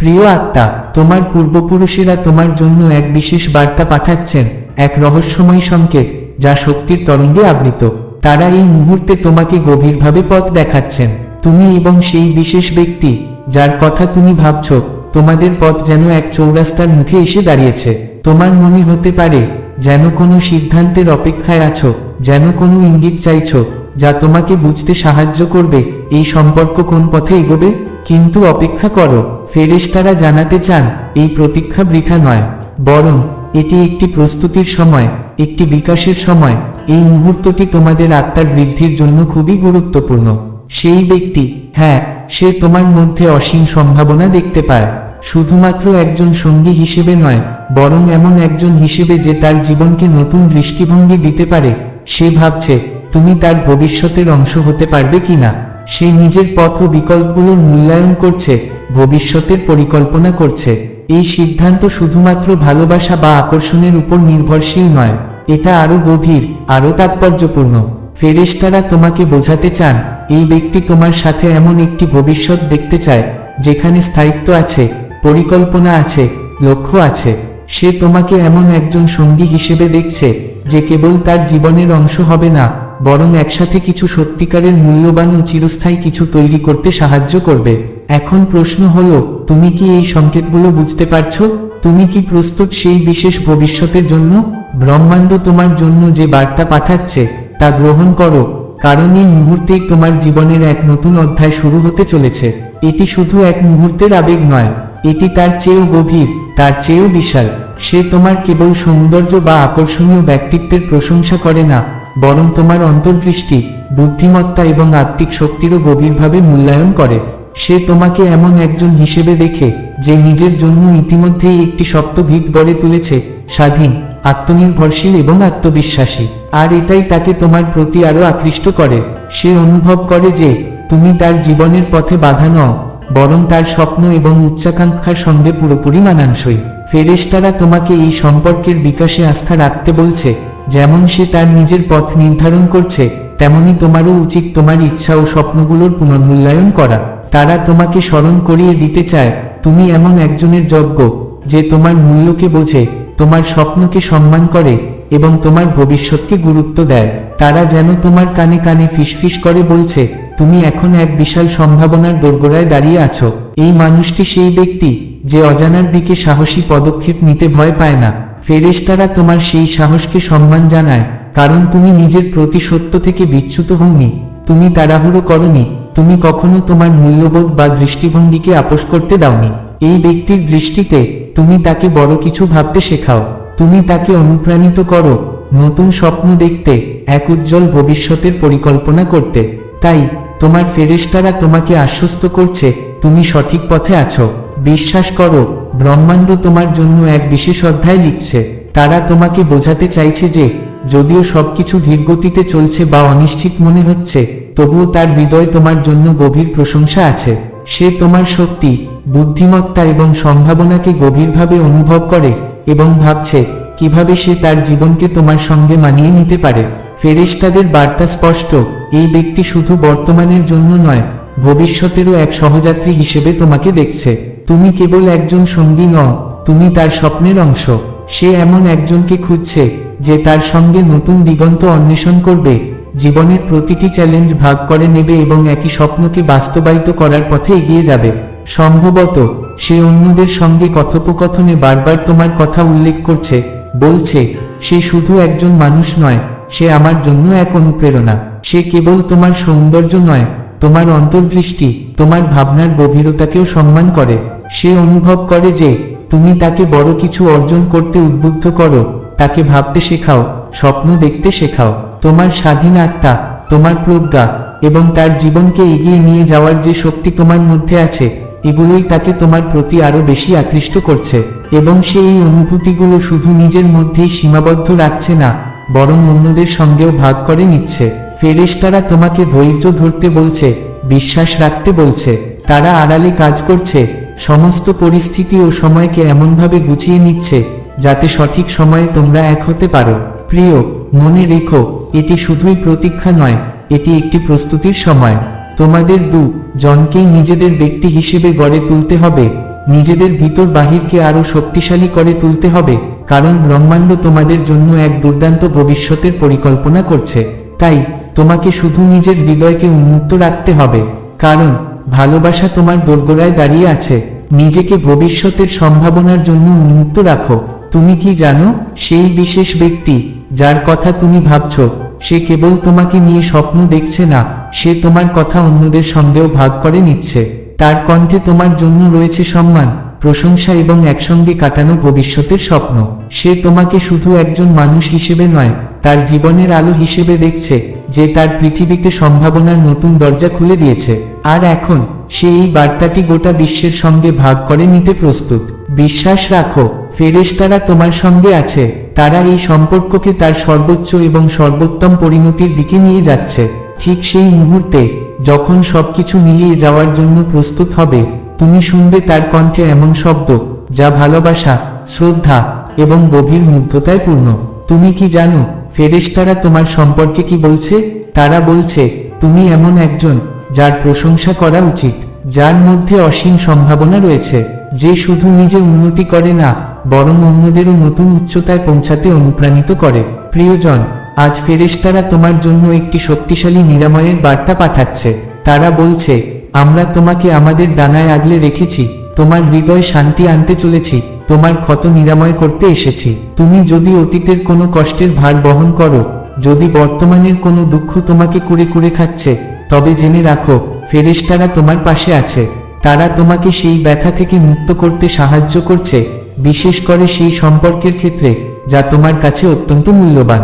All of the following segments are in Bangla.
প্রিয় আত্মা, তোমার পূর্বপুরুষেরা তোমার জন্য এক বিশেষ বার্তা পাঠাচ্ছেন, এক রহস্যময় সংকেত, যা শক্তির তরঙ্গে আবৃত। তারা এই মুহূর্তে তোমাকে গভীরভাবে পথ দেখাচ্ছেন। তুমি এবং সেই বিশেষ ব্যক্তি, যার কথা তুমি ভাবছ, তোমাদের পথ যেন এক চৌরাস্তার মুখে এসে দাঁড়িয়েছে। তোমার মনে হতে পারে, যেন কোনো সিদ্ধান্তের অপেক্ষায় আছো, যেন কোনো ইঙ্গিত চাইছ, যা তোমাকে বুঝতে সাহায্য করবে, এই সম্পর্ক কোন পথে এগোবে? কিন্তু অপেক্ষা করো, ফেরেশতারা জানাতে চান, এই প্রতীক্ষা বৃথা নয়। বরং, এটি একটি প্রস্তুতির সময়, একটি বিকাশের সময়। এই মুহূর্তটি তোমাদের আত্মার বৃদ্ধির জন্য খুবই গুরুত্বপূর্ণ। সেই ব্যক্তি হ্যাঁ সে তোমার মধ্যে অসীম সম্ভাবনা দেখতে পায়। শুধুমাত্র একজন সঙ্গী হিসেবে নয়, বরং এমন একজন হিসেবে যে তার জীবনকে নতুন দৃষ্টিভঙ্গি দিতে পারে। সে ভাবছে, তুমি তার ভবিষ্যতের অংশ হতে পারবে কিনা। সে নিজের পথ ও বিকল্পগুলোর মূল্যায়ন করছে, ভবিষ্যতের পরিকল্পনা করছে। এই সিদ্ধান্ত শুধুমাত্র ভালোবাসা বা আকর্ষণের উপর নির্ভরশীল নয়, এটা আরও গভীর আরও তাৎপর্যপূর্ণ। ফেরেশতারা তোমাকে বোঝাতে চান, এই ব্যক্তি তোমার সাথে এমন একটি ভবিষ্যৎ দেখতে চায়, যেখানে স্থায়িত্ব আছে, পরিকল্পনা আছে, লক্ষ্য আছে। সে তোমাকে এমন একজন সঙ্গী হিসেবে দেখছে, যে কেবল তার জীবনের অংশ হবে না। বরং একসাথে কিছু সত্যিকারের মূল্যবান ও চিরস্থায়ী কিছু তৈরি করতে সাহায্য করবে। এখন প্রশ্ন হলো, তুমি কি এই সংকেতগুলো বুঝতে পারছ? তুমি কি প্রস্তুত সেই বিশেষ ভবিষ্যতের জন্য? ব্রহ্মাণ্ড তোমার জন্য যে বার্তা পাঠাচ্ছে, তা গ্রহণ করো, কারণ এই মুহূর্তেই তোমার জীবনের এক নতুন অধ্যায় শুরু হতে চলেছে। এটি শুধু এক মুহূর্তের আবেগ নয়, এটি তার চেয়েও গভীর, তার চেয়েও বিশাল। সে তোমার কেবল সৌন্দর্য বা আকর্ষণীয় ব্যক্তিত্বের প্রশংসা করে না বরং তোমার অন্তর্দৃষ্টি, বুদ্ধিমত্তা এবং আত্মিক শক্তিরও গভীরভাবে মূল্যায়ন করে। সে তোমাকে এমন একজন হিসেবে দেখে, যে নিজের জন্য ইতিমধ্যেই একটি শক্ত ভিত গড়ে তুলেছে, স্বাধীন, আত্মনির্ভরশীল এবং আত্মবিশ্বাসী। আর এটাই তাকে তোমার প্রতি আরও আকৃষ্ট করে। সে অনুভব করে যে, তুমি তার জীবনের পথে বাধা নও, বরং তার স্বপ্ন এবং উচ্চাকাঙ্ক্ষার সঙ্গে পুরোপুরি মানানসই। ফেরেশতারা তোমাকে এই সম্পর্কের বিকাশে আস্থা রাখতে বলছে, যেমন সে তার নিজের পথ নির্ধারণ করছে, তেমনি তোমারও উচিত তোমার ইচ্ছা ও স্বপ্নগুলোর পুনর্মূল্যায়ন করা। তারা তোমাকে স্মরণ করিয়ে দিতে চায়, তুমি এমন একজনের যজ্ঞ, যে তোমার মূল্যকে বোঝে, তোমার স্বপ্নকে সম্মান করে, এবং তোমার ভবিষ্যৎকে গুরুত্ব দেয়। তারা যেন তোমার কানে কানে ফিসফিস করে বলছে তুমি এখন এক বিশাল সম্ভাবনার দোরগোড়ায় দাঁড়িয়ে আছো। এই মানুষটি সেই ব্যক্তি, যে অজানার দিকে সাহসী পদক্ষেপ নিতে ভয় পায় না। ফেরেশতারা তোমার সেই সাহসকে সম্মান জানায়, কারণ তুমি নিজের প্রতি সত্য থেকে বিচ্যুত হওনি। তুমি তাড়াহুড়ো করনি, তুমি কখনো তোমার মূল্যবোধ বা দৃষ্টিভঙ্গিকে আপোষ করতে দাওনি। এই ব্যক্তির দৃষ্টিতে তুমি তাকে বড় কিছু ভাবতে শেখাও। তুমি তাকে অনুপ্রাণিত করো, নতুন স্বপ্ন দেখতে, এক উজ্জ্বল ভবিষ্যতের পরিকল্পনা করতে। তাই তোমার ফেরেশতারা তোমাকে আশ্বস্ত করছে, তুমি সঠিক পথে আছো। বিশ্বাস করো, ব্রহ্মাণ্ড তোমার জন্য এক বিশেষ অধ্যায় লিখছে। তারা তোমাকে বোঝাতে চাইছে যে, যদিও সবকিছু ধীরগতিতে চলছে বা অনিশ্চিত মনে হচ্ছে, তবুও তার হৃদয় তোমার জন্য গভীর প্রশংসা আছে। সে তোমার শক্তি, বুদ্ধিমত্তা এবং সম্ভাবনাকে গভীরভাবে অনুভব করে এবং ভাবছে কীভাবে সে তার জীবনকে তোমার সঙ্গে মানিয়ে নিতে পারে? ফেরেশতাদের বার্তা স্পষ্ট, এই ব্যক্তি শুধু বর্তমানের জন্য নয়, ভবিষ্যতেরও এক সহযাত্রী হিসেবে তোমাকে দেখছে। তুমি কেবল একজন সঙ্গী নও, তুমি তার স্বপ্নের অংশ। সে এমন একজনকে খুঁজছে, যে তার সঙ্গে নতুন দিগন্ত অন্বেষণ করবে, জীবনের প্রতিটি চ্যালেঞ্জ ভাগ করে নেবে এবং একই স্বপ্নকে বাস্তবায়িত করার পথে এগিয়ে যাবে। সম্ভবত, সে অন্যদের সঙ্গে কথোপকথনে বারবার তোমার কথা উল্লেখ করছে। বলছে, সে শুধু একজন মানুষ নয়, সে আমার জন্য এক অনুপ্রেরণা। সে কেবল তোমার সৌন্দর্য নয়, তোমার অন্তর্দৃষ্টি, তোমার ভাবনার গভীরতাকেও সম্মান করে। সে অনুভব করে যে, তুমি তাকে বড় কিছু অর্জন করতে উদ্বুদ্ধ করো, তাকে ভাবতে শেখাও, স্বপ্ন দেখতে শেখাও। তোমার স্বাধীন আত্মা, তোমার প্রজ্ঞা এবং তার জীবনকে এগিয়ে নিয়ে যাওয়ার যে শক্তি তোমার মধ্যে আছে এগুলোই তাকে তোমার প্রতি আরও বেশি আকৃষ্ট করছে, এবং সে এই অনুভূতিগুলো শুধু নিজের মধ্যেই সীমাবদ্ধ রাখছে না, বরং অন্যদের সঙ্গেও ভাগ করে নিচ্ছে। ফেরেশতারা তোমাকে ধৈর্য ধরতে বলছে, বিশ্বাস রাখতে বলছে, তারা আড়ালে কাজ করছে, সমস্ত পরিস্থিতি ও সময়কে এমনভাবে গুছিয়ে নিচ্ছে, যাতে সঠিক সময়ে তোমরা এক হতে পারো। প্রিয়, মনে রেখো, এটি শুধুই প্রতীক্ষা নয়, এটি একটি প্রস্তুতির সময়। তোমাদের দু, জনকেই নিজেদের ব্যক্তি হিসেবে গড়ে তুলতে হবে। নিজেদের ভিতর বাহিরকে আরও শক্তিশালী করে তুলতে হবে, কারণ ব্রহ্মাণ্ড তোমাদের জন্য এক দুর্দান্ত ভবিষ্যতের পরিকল্পনা করছে। তাই, তোমাকে শুধু নিজের হৃদয়কে উন্মুক্ত রাখতে হবে, কারণ ভালোবাসা তোমার দোরগোড়ায় দাঁড়িয়ে আছে। নিজেকে ভবিষ্যতের সম্ভাবনার জন্য উন্মুক্ত রাখো। তুমি কি জানো, সেই বিশেষ ব্যক্তি যার কথা তুমি ভাবছ, সে কেবল তোমাকে নিয়ে স্বপ্ন দেখছে না, সে তোমার কথা অন্যদের সঙ্গেও ভাগ করে নিচ্ছে। তার কণ্ঠে তোমার জন্য রয়েছে সম্মান। প্রশংসা এবং একসঙ্গে কাটানো ভবিষ্যতের স্বপ্ন। সে তোমাকে শুধু একজন মানুষ হিসেবে নয়, তার জীবনের আলো হিসেবে দেখছে, যে তার পৃথিবীতে সম্ভাবনার নতুন দরজা খুলে দিয়েছে। আর এখন, সে এই বার্তাটি গোটা বিশ্বের সঙ্গে ভাগ করে নিতে প্রস্তুত। বিশ্বাস রাখো, ফেরেশতারা তোমার সঙ্গে আছে, তারা এই সম্পর্ককে তার সর্বোচ্চ এবং সর্বোত্তম পরিণতির দিকে নিয়ে যাচ্ছে। ঠিক সেই মুহূর্তে, যখন সবকিছু মিলিয়ে যাওয়ার জন্য প্রস্তুত হবে তুমি শুনবে তার কণ্ঠে এমন শব্দ, যা ভালোবাসা, শ্রদ্ধা এবং গভীর মুগ্ধতায় পূর্ণ। তুমি কি জানো, ফেরেশতারা তোমার সম্পর্কে কি বলছে? তারা বলছে, তুমি এমন একজন যার প্রশংসা করা উচিত, যার মধ্যে অসীম সম্ভাবনা রয়েছে, যে শুধু নিজে উন্নতি করে না, বরং অন্যদেরও নতুন উচ্চতায় পৌঁছাতে অনুপ্রাণিত করে। প্রিয়জন, আজ ফেরেশতারা তোমার জন্য একটি শক্তিশালী নিরাময়ের বার্তা পাঠাচ্ছে। তারা বলছে আমরা তোমাকে আমাদের ডানায় আগলে রেখেছি, তোমার হৃদয় শান্তি আনতে চলেছি, তোমার ক্ষত নিরাময় করতে এসেছি। তুমি যদি অতীতের কোনো কষ্টের ভার বহন করো, যদি বর্তমানের কোনো দুঃখ তোমাকে কুড়ে কুড়ে খাচ্ছে, তবে জেনে রাখো, ফেরেশতারা তোমার পাশে আছে। তারা তোমাকে সেই ব্যথা থেকে মুক্ত করতে সাহায্য করছে, বিশেষ করে সেই সম্পর্কের ক্ষেত্রে, যা তোমার কাছে অত্যন্ত মূল্যবান।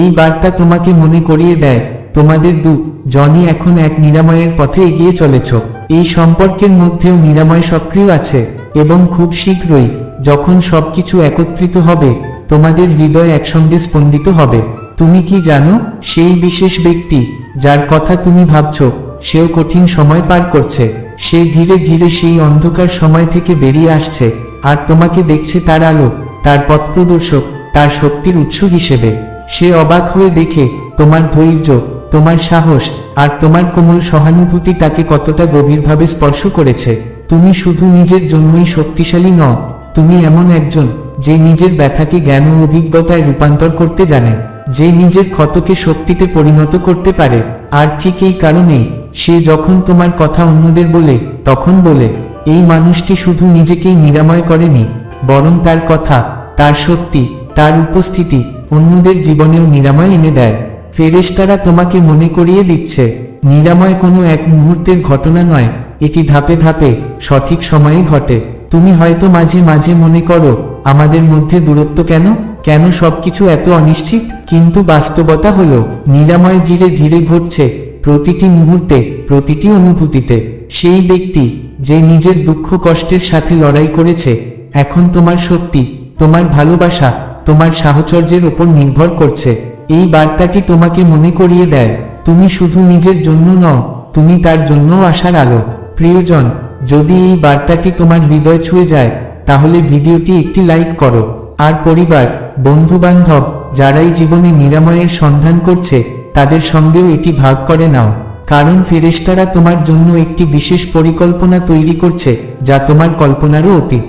এই বার্তা তোমাকে মনে করিয়ে দেয় তোমাদের দু জনই এখন এক নিরাময়ের পথে এগিয়ে চলেছ। এই সম্পর্কের মধ্যেও নিরাময় সক্রিয় আছে এবং খুব শীঘ্রই, যখন সবকিছু একত্রিত হবে, তোমাদের হৃদয় একসঙ্গে স্পন্দিত হবে। তুমি কি জানো, সেই বিশেষ ব্যক্তি, যার কথা তুমি ভাবছ, সেও কঠিন সময় পার করছে। সে ধীরে ধীরে সেই অন্ধকার সময় থেকে বেরিয়ে আসছে, আর তোমাকে দেখছে তার আলো, তার পথপ্রদর্শক, তার শক্তির উৎস হিসেবে। সে অবাক হয়ে দেখে, তোমার ধৈর্য তোমার সাহস আর তোমার কোমল সহানুভূতি তাকে কতটা গভীরভাবে স্পর্শ করেছে। তুমি শুধু নিজের জন্যই শক্তিশালী নও, তুমি এমন একজন যে নিজের ব্যথাকে জ্ঞান ও অভিজ্ঞতায় রূপান্তর করতে জানে, যে নিজের ক্ষতকে শক্তিতে পরিণত করতে পারে। আর ঠিক এই কারণেই সে যখন তোমার কথা অন্যদের বলে, তখন বলে, এই মানুষটি শুধু নিজেকেই নিরাময় করেনি, বরং তার কথা, তার সত্যি তার উপস্থিতি অন্যদের জীবনেও নিরাময় এনে দেয়। ফেরেশতারা তোমাকে মনে করিয়ে দিচ্ছে, নিরাময় কোনো এক মুহূর্তের ঘটনা নয়, এটি ধাপে ধাপে, সঠিক সময়ে ঘটে। তুমি হয়তো মাঝে মাঝে মনে করো, আমাদের মধ্যে দূরত্ব কেন? কেন সবকিছু এত অনিশ্চিত? কিন্তু বাস্তবতা হলো, নিরাময় ধীরে ধীরে ঘটছে, প্রতিটি মুহূর্তে, প্রতিটি অনুভূতিতে। সেই ব্যক্তি, যে নিজের দুঃখ কষ্টের সাথে লড়াই করেছে, এখন তোমার শক্তি, তোমার ভালোবাসা, তোমার সাহচর্যের ওপর নির্ভর করছে। এই বার্তাটি তোমাকে মনে করিয়ে দেয়, তুমি শুধু নিজের জন্য নও, তুমি তার জন্য আসার আলো। প্রিয়জন, যদি এই বার্তাটি তোমার হৃদয় ছুঁয়ে যায়, তাহলে ভিডিওটি একটি লাইক করো। আর পরিবার বন্ধু বান্ধব যারাই জীবনে নিরাময়ের সন্ধান করছে, তাদের সঙ্গেও এটি ভাগ করে নাও। কারণ ফেরেশতারা তোমার জন্য একটি বিশেষ পরিকল্পনা তৈরি করছে, যা তোমার কল্পনারও অতীত।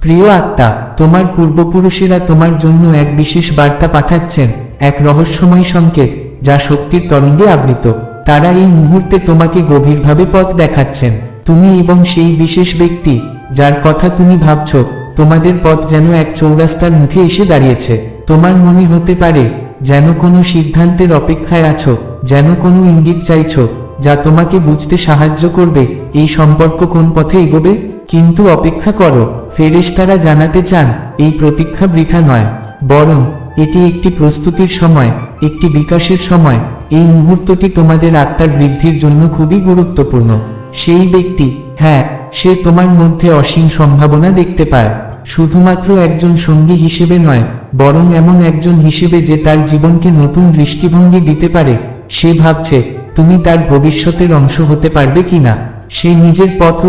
প্রিয় আত্মা, তোমার পূর্বপুরুষেরা তোমার জন্য এক বিশেষ বার্তা পাঠাচ্ছেন, এক রহস্যময় সংকেত যা শক্তির তরঙ্গে আবৃত। তারা এই মুহূর্তে তোমাকে গভীরভাবে পথ দেখাচ্ছেন। তুমি এবং সেই বিশেষ ব্যক্তি, যার কথা তুমি ভাবছ, তোমাদের পথ যেন এক চৌরাস্তার মুখে এসে দাঁড়িয়েছে। তোমার মনে হতে পারে, যেন কোনো সিদ্ধান্তের অপেক্ষায় আছো, যেন কোনো ইঙ্গিত চাইছো যা তোমাকে বুঝতে সাহায্য করবে। এই সম্পর্ক কোন পথে এগোবে? কিন্তু অপেক্ষা করো, ফেরেশতারা জানাতে চান, এই প্রতীক্ষা বৃথা নয়। বরং, এটি একটি প্রস্তুতির সময়, একটি বিকাশের সময়। এই মুহূর্তটি তোমাদের আত্মার বৃদ্ধির জন্য খুবই গুরুত্বপূর্ণ। সেই ব্যক্তি হ্যাঁ সে তোমার মধ্যে অসীম সম্ভাবনা দেখতে পায়। শুধুমাত্র একজন সঙ্গী হিসেবে নয়, বরং এমন একজন হিসেবে যে তার জীবনকে নতুন দৃষ্টিভঙ্গি দিতে পারে। সে ভাবছে তুমি তার ভবিষ্যতের অংশ হতে পারবে কিনা? সে নিজের পথ ও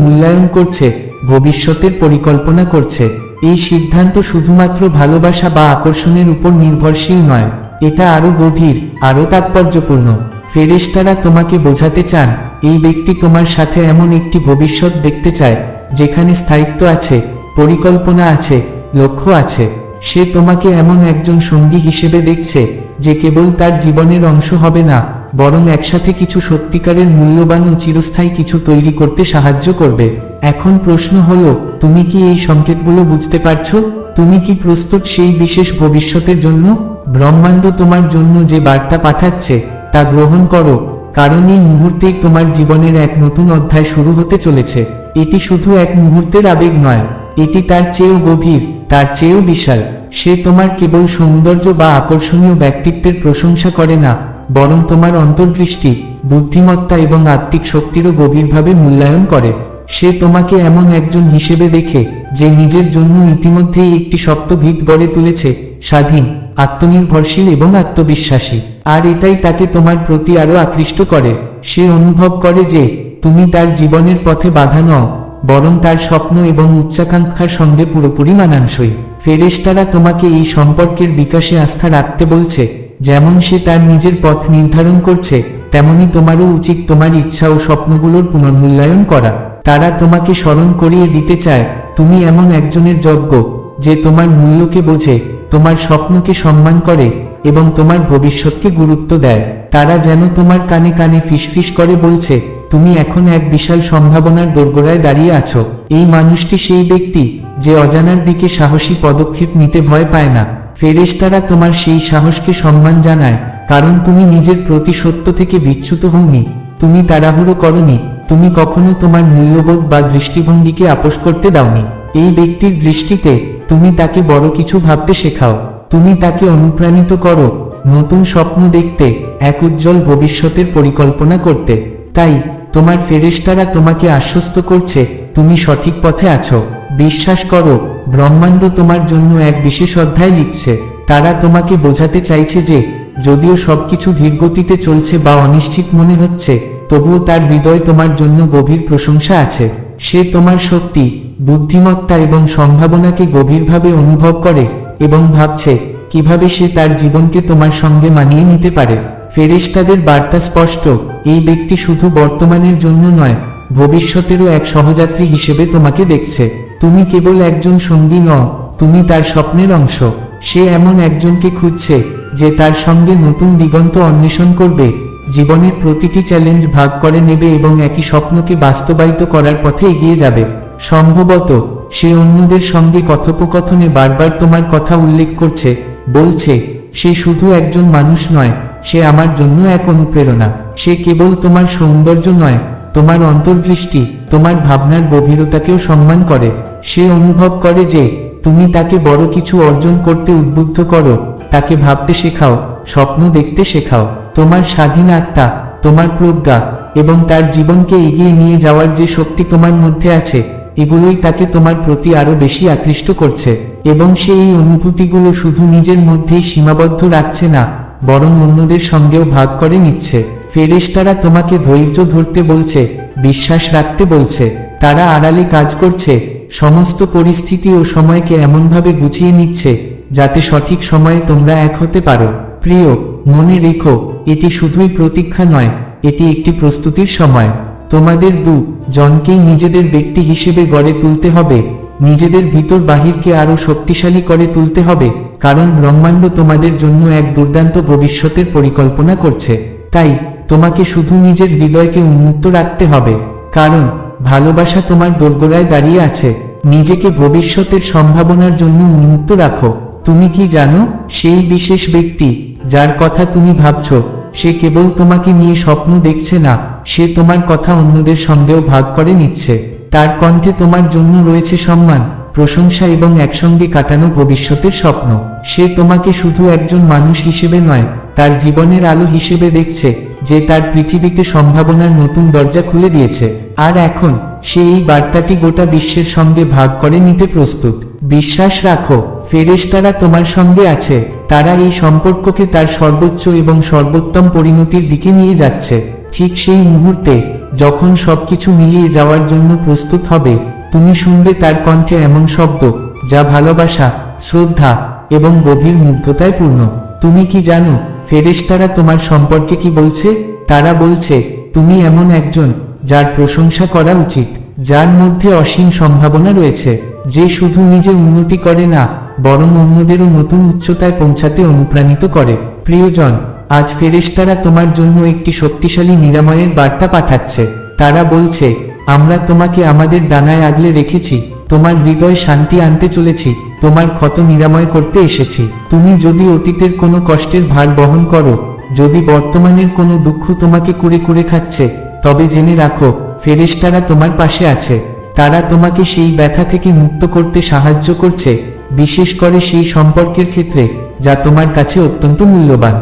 মূল্যায়ন করছে, ভবিষ্যতের পরিকল্পনা করছে। এই সিদ্ধান্ত শুধুমাত্র ভালোবাসা বা আকর্ষণের উপর নির্ভরশীল নয়, এটা আরও গভীর আরও তাৎপর্যপূর্ণ। ফেরেশতারা তোমাকে বোঝাতে চান, এই ব্যক্তি তোমার সাথে এমন একটি ভবিষ্যৎ দেখতে চায়, যেখানে স্থায়িত্ব আছে, পরিকল্পনা আছে, লক্ষ্য আছে। সে তোমাকে এমন একজন সঙ্গী হিসেবে দেখছে, যে কেবল তার জীবনের অংশ হবে না। বরং একসাথে কিছু সত্যিকারের মূল্যবান ও চিরস্থায়ী কিছু তৈরি করতে সাহায্য করবে। এখন প্রশ্ন হলো, তুমি কি এই সংকেতগুলো বুঝতে পারছ? তুমি কি প্রস্তুত সেই বিশেষ ভবিষ্যতের জন্য? ব্রহ্মাণ্ড তোমার জন্য যে বার্তা পাঠাচ্ছে, তা গ্রহণ করো, কারণ এই মুহূর্তেই তোমার জীবনের এক নতুন অধ্যায় শুরু হতে চলেছে। এটি শুধু এক মুহূর্তের আবেগ নয়, এটি তার চেয়েও গভীর, তার চেয়েও বিশাল। সে তোমার কেবল সৌন্দর্য বা আকর্ষণীয় ব্যক্তিত্বের প্রশংসা করে না বরং তোমার অন্তর্দৃষ্টি, বুদ্ধিমত্তা এবং আত্মিক শক্তিরও গভীরভাবে মূল্যায়ন করে। সে তোমাকে এমন একজন হিসেবে দেখে, যে নিজের জন্য ইতিমধ্যেই একটি শক্ত ভিত গড়ে তুলেছে, স্বাধীন, আত্মনির্ভরশীল এবং আত্মবিশ্বাসী। আর এটাই তাকে তোমার প্রতি আরও আকৃষ্ট করে। সে অনুভব করে যে, তুমি তার জীবনের পথে বাধা নও, বরং তার স্বপ্ন এবং উচ্চাকাঙ্ক্ষার সঙ্গে পুরোপুরি মানানসই। ফেরেশতারা তোমাকে এই সম্পর্কের বিকাশে আস্থা রাখতে বলছে যেমন সে তার নিজের পথ নির্ধারণ করছে, তেমনি তোমারও উচিত তোমার ইচ্ছা ও স্বপ্নগুলোর পুনর্মূল্যায়ন করা। তারা তোমাকে স্মরণ করিয়ে দিতে চায়, তুমি এমন একজনের যজ্ঞ যে তোমার মূল্যকে বোঝে, তোমার স্বপ্নকে সম্মান করে, এবং তোমার ভবিষ্যৎকে গুরুত্ব দেয়। তারা যেন তোমার কানে কানে ফিসফিস করে বলছে, তুমি এখন এক বিশাল সম্ভাবনার দোরগোড়ায় দাঁড়িয়ে আছো। এই মানুষটি সেই ব্যক্তি, যে অজানার দিকে সাহসী পদক্ষেপ নিতে ভয় পায় না। ফেরেশতারা তোমার সেই সাহসকে সম্মান জানায়, কারণ তুমি নিজের প্রতি সত্য থেকে বিচ্যুত হওনি। তুমি তাড়াহুড়ো করনি। তুমি কখনো তোমার মূল্যবোধ বা দৃষ্টিভঙ্গিকে আপোষ করতে দাওনি। এই ব্যক্তির দৃষ্টিতে তুমি তাকে বড় কিছু ভাবতে শেখাও। তুমি তাকে অনুপ্রাণিত করো। নতুন স্বপ্ন দেখতে, এক উজ্জ্বল ভবিষ্যতের পরিকল্পনা করতে। তাই, তোমার ফেরেশতারা তোমাকে আশ্বস্ত করছে, তুমি সঠিক পথে আছো। বিশ্বাস করো, ব্রহ্মাণ্ড তোমার জন্য এক বিশেষ অধ্যায় লিখছে। তারা তোমাকে বোঝাতে চাইছে যে, যদিও সবকিছু ধীরগতিতে চলছে বা অনিশ্চিত মনে হচ্ছে, তবুও তার হৃদয় তোমার জন্য গভীর প্রশংসা আছে। সে তোমার শক্তি, বুদ্ধিমত্তা এবং সম্ভাবনাকে গভীরভাবে অনুভব করে এবং ভাবছে, কীভাবে সে তার জীবনকে তোমার সঙ্গে মানিয়ে নিতে পারে। ফেরেশতাদের বার্তা স্পষ্ট, এই ব্যক্তি শুধু বর্তমানের জন্য নয়, ভবিষ্যতেরও এক সহযাত্রী হিসেবে তোমাকে দেখছে। তুমি কেবল একজন সঙ্গী নও, তুমি তার স্বপ্নের অংশ। সে এমন একজনকে খুঁজছে, যে তার সঙ্গে নতুন দিগন্ত অন্বেষণ করবে। জীবনের প্রতিটি চ্যালেঞ্জ ভাগ করে নেবে এবং একই স্বপ্নকে বাস্তবায়িত করার পথে এগিয়ে যাবে। সম্ভবত, সে অন্যদের সঙ্গে কথোপকথনে বারবার তোমার কথা উল্লেখ করছে, বলছে, সে শুধু একজন মানুষ নয়, সে আমার জন্য এক অনুপ্রেরণা। সে কেবল তোমার সৌন্দর্য নয়, তোমার অন্তর্দৃষ্টি, তোমার ভাবনার গভীরতাকেও সম্মান করে। সে অনুভব করে যে, তুমি তাকে বড় কিছু অর্জন করতে উদ্বুদ্ধ করো, তাকে ভাবতে শেখাও, স্বপ্ন দেখতে শেখাও। তোমার স্বাধীন আত্মা, তোমার প্রজ্ঞা এবং তার জীবনকে এগিয়ে নিয়ে যাওয়ার যে শক্তি তোমার মধ্যে আছে, এগুলোই তাকে তোমার প্রতি আরও বেশি আকৃষ্ট করছে এবং সে এই অনুভূতিগুলো শুধু নিজের মধ্যেই সীমাবদ্ধ রাখছে না, বরং অন্যদের সঙ্গেও ভাগ করে নিচ্ছে। ফেরেশতারা তোমাকে ধৈর্য ধরতে বলছে, বিশ্বাস রাখতে বলছে, তারা আড়ালে কাজ করছে সমস্ত পরিস্থিতি ও সময়কে এমনভাবে গুছিয়ে নিচ্ছে যাতে সঠিক সময়ে তোমরা এক হতে পারো। প্রিয়, মনে রেখো, এটি শুধুই প্রতীক্ষা নয়, এটি একটি প্রস্তুতির সময়। তোমাদের দু জনকেই নিজেদের ব্যক্তি হিসেবে গড়ে তুলতে হবে। নিজেদের ভিতর বাহিরকে আরও শক্তিশালী করে তুলতে হবে, কারণ ব্রহ্মাণ্ড তোমাদের জন্য এক দুর্দান্ত ভবিষ্যতের পরিকল্পনা করছে। তাই, তোমাকে শুধু নিজের হৃদয়কে উন্মুক্ত রাখতে হবে। কারণ, ভালোবাসা তোমার দোরগোড়ায় দাঁড়িয়ে আছে। নিজেকে ভবিষ্যতের সম্ভাবনার জন্য উন্মুক্ত রাখো। তুমি কি জানো, সেই বিশেষ ব্যক্তি, যার কথা তুমি ভাবছ, সে কেবল তোমাকে নিয়ে স্বপ্ন দেখছে না, সে তোমার কথা অন্যদের সঙ্গেও ভাগ করে নিচ্ছে। তার কণ্ঠে তোমার জন্য রয়েছে সম্মান, প্রশংসা এবং একসঙ্গে কাটানো ভবিষ্যতের স্বপ্ন। সে তোমাকে শুধু একজন মানুষ হিসেবে নয়, তার জীবনের আলো হিসেবে দেখছে। যে তার পৃথিবীতে সম্ভাবনার নতুন দরজা খুলে দিয়েছে। আর এখন, সে এই বার্তাটি গোটা বিশ্বের সঙ্গে ভাগ করে নিতে প্রস্তুত। বিশ্বাস রাখো, ফেরেশতারা তোমার সঙ্গে আছে। তারা এই সম্পর্ককে তার সর্বোচ্চ এবং সর্বোত্তম পরিণতির দিকে নিয়ে যাচ্ছে। ঠিক সেই মুহূর্তে, যখন সবকিছু মিলিয়ে যাওয়ার জন্য প্রস্তুত হবে, তুমি শুনবে তার কণ্ঠে এমন শব্দ, যা ভালোবাসা, শ্রদ্ধা এবং গভীর মুগ্ধতায় পূর্ণ। তুমি কি জানো ফেরেশতারা তোমার সম্পর্কে কি বলছে? তারা বলছে, তুমি এমন একজন যার প্রশংসা করা উচিত, যার মধ্যে অসীম সম্ভাবনা রয়েছে, যে শুধু নিজে উন্নতি করে না, বরং অন্যদেরও নতুন উচ্চতায় পৌঁছাতে অনুপ্রাণিত করে। প্রিয়জন, আজ ফেরেশতারা তোমার জন্য একটি শক্তিশালী নিরাময়ের বার্তা পাঠাচ্ছে। তারা বলছে, আমরা তোমাকে আমাদের ডানায় আগলে রেখেছি তোমার হৃদয় শান্তি আনতে চলেছি, তোমার ক্ষত নিরাময় করতে এসেছি। তুমি যদি অতীতের কোনো কষ্টের ভার বহন করো, যদি বর্তমানের কোনো দুঃখ তোমাকে কুড়ে কুড়ে খাচ্ছে, তবে জেনে রাখো, ফেরেশতারা তোমার পাশে আছে। তারা তোমাকে সেই ব্যথা থেকে মুক্ত করতে সাহায্য করছে, বিশেষ করে সেই সম্পর্কের ক্ষেত্রে, যা তোমার কাছে অত্যন্ত মূল্যবান।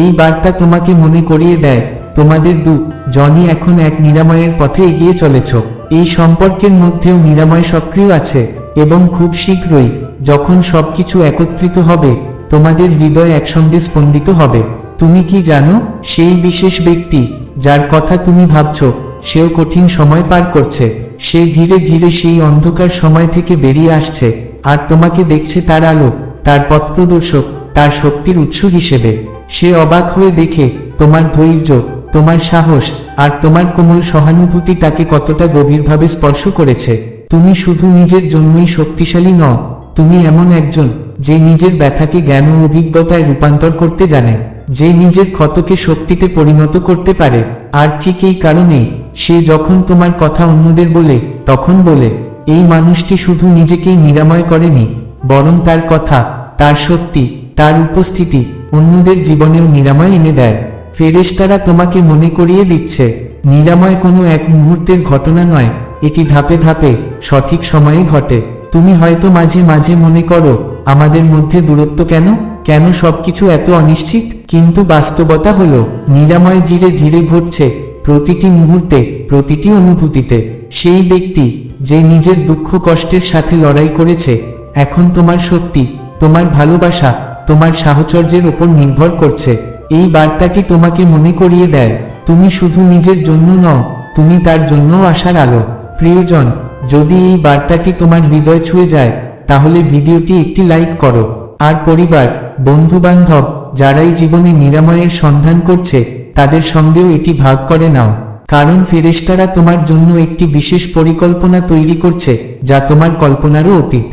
এই বার্তা তোমাকে মনে করিয়ে দেয়, তোমাদের দু, জনই এখন এক নিরাময়ের পথে এগিয়ে চলেছ। এই সম্পর্কের মধ্যেও নিরাময় সক্রিয় আছে এবং খুব শীঘ্রই, যখন সবকিছু একত্রিত হবে, তোমাদের হৃদয় একসঙ্গে স্পন্দিত হবে। তুমি কি জানো, সেই বিশেষ ব্যক্তি, যার কথা তুমি ভাবছ, সেও কঠিন সময় পার করছে। সে ধীরে ধীরে সেই অন্ধকার সময় থেকে বেরিয়ে আসছে, আর তোমাকে দেখছে তার আলো, তার পথপ্রদর্শক, তার শক্তির উৎস হিসেবে। সে অবাক হয়ে দেখে, তোমার ধৈর্য তোমার সাহস আর তোমার কোমল সহানুভূতি তাকে কতটা গভীরভাবে স্পর্শ করেছে। তুমি শুধু নিজের জন্যই শক্তিশালী নও, তুমি এমন একজন যে নিজের ব্যথাকে জ্ঞান ও অভিজ্ঞতায় রূপান্তর করতে জানে, যে নিজের ক্ষতকে শক্তিতে পরিণত করতে পারে। আর ঠিক এই কারণেই সে যখন তোমার কথা অন্যদের বলে, তখন বলে, এই মানুষটি শুধু নিজেকেই নিরাময় করেনি, বরং তার কথা, তার সত্যি তার উপস্থিতি অন্যদের জীবনেও নিরাময় এনে দেয়। ফেরেশতারা তোমাকে মনে করিয়ে দিচ্ছে, নিরাময় কোনো এক মুহূর্তের ঘটনা নয়, এটি ধাপে ধাপে, সঠিক সময়ে ঘটে। তুমি হয়তো মাঝে মাঝে মনে করো, আমাদের মধ্যে দূরত্ব কেন? কেন সবকিছু এত অনিশ্চিত? কিন্তু বাস্তবতা হলো, নিরাময় ধীরে ধীরে ঘটছে, প্রতিটি মুহূর্তে, প্রতিটি অনুভূতিতে। সেই ব্যক্তি, যে নিজের দুঃখ কষ্টের সাথে লড়াই করেছে, এখন তোমার সত্যি, তোমার ভালোবাসা, তোমার সাহচর্যের ওপর নির্ভর করছে। এই বার্তাটি তোমাকে মনে করিয়ে দেয়, তুমি শুধু নিজের জন্য নও, তুমি তার জন্যও আসার আলো। প্রিয়জন, যদি এই বার্তাটি তোমার হৃদয় ছুঁয়ে যায়, তাহলে ভিডিওটি একটি লাইক করো। আর পরিবার বন্ধু বান্ধব যারাই জীবনে নিরাময়ের সন্ধান করছে, তাদের সঙ্গেও এটি ভাগ করে নাও। কারণ ফেরেস্তারা তোমার জন্য একটি বিশেষ পরিকল্পনা তৈরি করছে, যা তোমার কল্পনারও অতীত।